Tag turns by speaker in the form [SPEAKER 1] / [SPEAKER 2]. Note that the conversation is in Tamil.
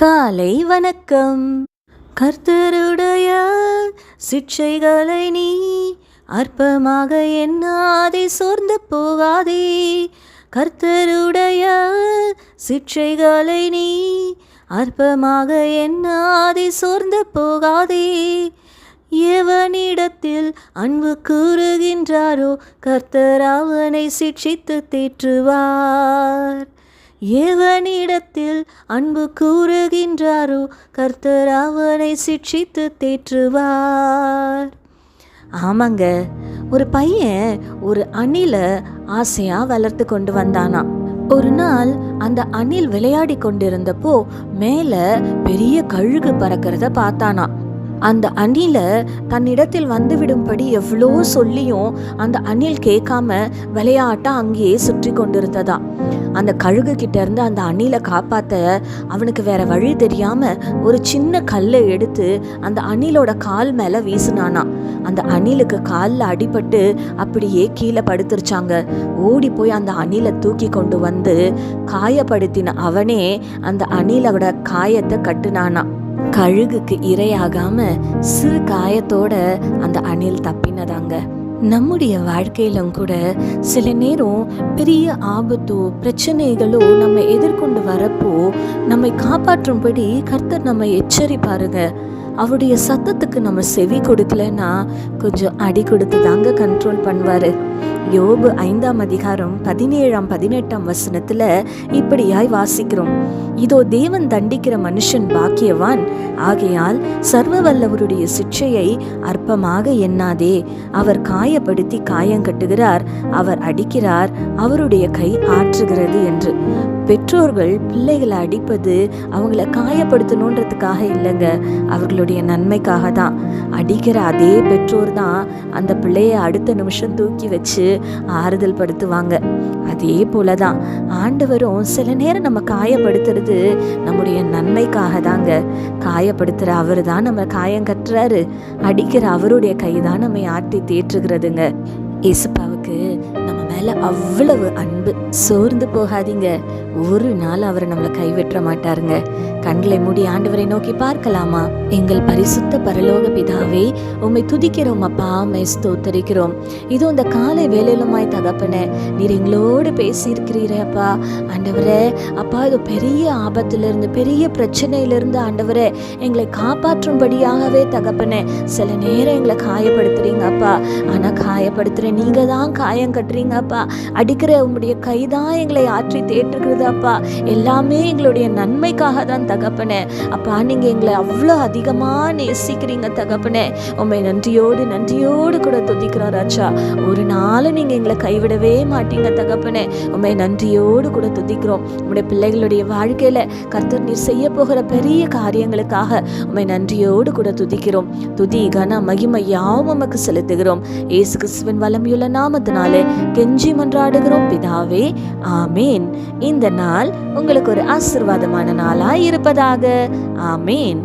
[SPEAKER 1] காலை வணக்கம். கர்த்தருடைய சிக்ஷைகளை நீ அற்பமாக எண்ணாதே சோர்ந்து போகாதே. கர்த்தருடைய சிக்ஷைகளை நீ அற்பமாக எண்ணாதே சோர்ந்து போகாதே. எவனிடத்தில் அன்பு கூறுகின்றாரோ கர்த்தர் அவனை சிக்ஷித்து தேற்றுவார். எவனிடத்தில் அன்பு கூறுகின்றாரோ கர்த்தர் அவனை சிக்ஷித்து தேற்றுவார். ஆமாங்க ஒரு பையன் ஒரு அணிலை ஆசையாக வளர்த்து கொண்டு வந்தானா. ஒரு நாள் அந்த அணில் விளையாடி கொண்டிருந்தப்போ மேலே பெரிய கழுகு பறக்கிறத பார்த்தானா. அந்த அணில தன்னிடத்தில் வந்துவிடும்படி எவ்வளோ சொல்லியும் அந்த அணில் கேட்காம விளையாட்டா அங்கேயே சுற்றி கொண்டிருந்ததா. அந்த கழுகு கிட்ட இருந்து அந்த அணிலை காப்பாற்ற அவனுக்கு வேற வழி தெரியாம ஒரு சின்ன கல்லை எடுத்து அந்த அணிலோட கால் மேல வீசினானா. அந்த அணிலுக்கு காலில் அடிபட்டு அப்படியே கீழே படுத்துருச்சாங்க. ஓடி போய் அந்த அணிலை தூக்கி கொண்டு வந்து காயப்படுத்தின அவனே அந்த அணிலோட காயத்தை கட்டுனானா. கழுகுக்கு இரையாகாம சிறு காயத்தோட அந்த அணில் தப்பினதாங்க. நம்முடைய வாழ்க்கையிலும் கூட சில நேரம் பெரிய ஆபத்தோ பிரச்சனைகளோ நம்ம எதிர்கொண்டு வரப்போ நம்மை காப்பாற்றும்படி கர்த்தர் நம்ம எச்சரிப்பாருங்க. அவருடைய சத்தத்துக்கு நம்ம செவி கொடுக்கலன்னா கொஞ்சம் அடி கொடுத்து தாங்க கண்ட்ரோல் பண்ணுவார். யோபு ஐந்தாம் அதிகாரம் பதினேழாம் பதினெட்டாம் வசனத்துல இப்படியாய் வாசிக்கிறோம். இதோ தேவன் தண்டிக்கிற மனுஷன் பாக்கியவான். ஆகையால் சர்வ வல்லவருடைய சிக்ஷையை அற்பமாக எண்ணாதே. அவர் காயப்படுத்தி காயங்கட்டுகிறார். அவர் அடிக்கிறார். அவருடைய கை ஆற்றுகிறது என்று. பெற்றோர்கள் பிள்ளைகளை அடிப்பது அவங்கள காயப்படுத்தணுன்றதுக்காக இல்லைங்க. அவர்களுடைய நன்மைக்காக தான். அடிக்கிற அதே பெற்றோர் தான் அந்த பிள்ளைய அடுத்த நிமிஷம் தூக்கி வச்சு ஆறுதல் படுத்துவாங்க. அதே போல தான் ஆண்டவரும் சில நேரம் நம்ம காயப்படுத்துறது நம்முடைய நன்மைக்காக தாங்க. காயப்படுத்துகிற அவர் தான் நம்ம காயம் கட்டுறாரு அடிக்கிற அவருடைய கை தான் நம்மை ஆட்டி தேற்றுகிறதுங்க. இசுப்பாவுக்கு மேல அவ்வளவு அன்பு. சோர்ந்து போகாதீங்க. ஒரு நாள் அவர் நம்மளை கைவிட்ட மாட்டாருங்க. கண்களை மூடி ஆண்டவரை நோக்கி பார்க்கலாமா? எங்கள் பரிசுத்த பரலோக பிதாவே உம்மை துதிக்கிறோம் அப்பா உம்மை ஸ்தோத்தரிக்கிறோம். இதோ இந்த காலை வேலையிலுமாய் தகப்பன நீர் எங்களோடு பேசியிருக்கிறீரே அப்பா. ஆண்டவரே அப்பா இது பெரிய ஆபத்திலிருந்து பெரிய பிரச்சனையிலிருந்து ஆண்டவரே எங்களை காப்பாற்றும்படியாகவே தகப்பனே சில நேரம் எங்களை காயப்படுத்துறீங்க அப்பா. ஆனால் காயப்படுத்துற நீங்கள் தான் காயம் கட்டுறீங்க அப்பா. அடிக்கிற உங்களுடைய கைதான் எங்களை ஆற்றி தேற்றுகிறது அப்பா. எல்லாமே எங்களுடைய நன்மைக்காக தான் தகப்பனே. அப்பா நீங்க எங்களை அவ்வளோ அதிகமாக நேசிக்கிறீங்க தகப்பனே. உண்மை நன்றியோடு நன்றியோடு கூட துதிக்கிறோம் ராஜா. ஒரு நாளும் நீங்க எங்களை கைவிடவே மாட்டீங்க தகப்பனே. உண்மை நன்றியோடு கூட துதிக்கிறோம். உங்களுடைய பிள்ளைகளுடைய வாழ்க்கையில கர்த்தர் நீர் செய்ய போகிற பெரிய காரியங்களுக்காக உண்மை நன்றியோடு கூட துதிக்கிறோம். துதி கன மகிமை யாவும் நமக்கு செலுத்துகிறோம். ஏசு கிறிஸ்துவின் வலமையுள்ள நாமத்தினாலே கெஞ்சி மன்றாடுகிறோம். பிதாவே ஆமேன். இந்த நாள் உங்களுக்கு ஒரு ஆசிர்வாதமான நாளாய் இருப்பதாக. ஆமேன்.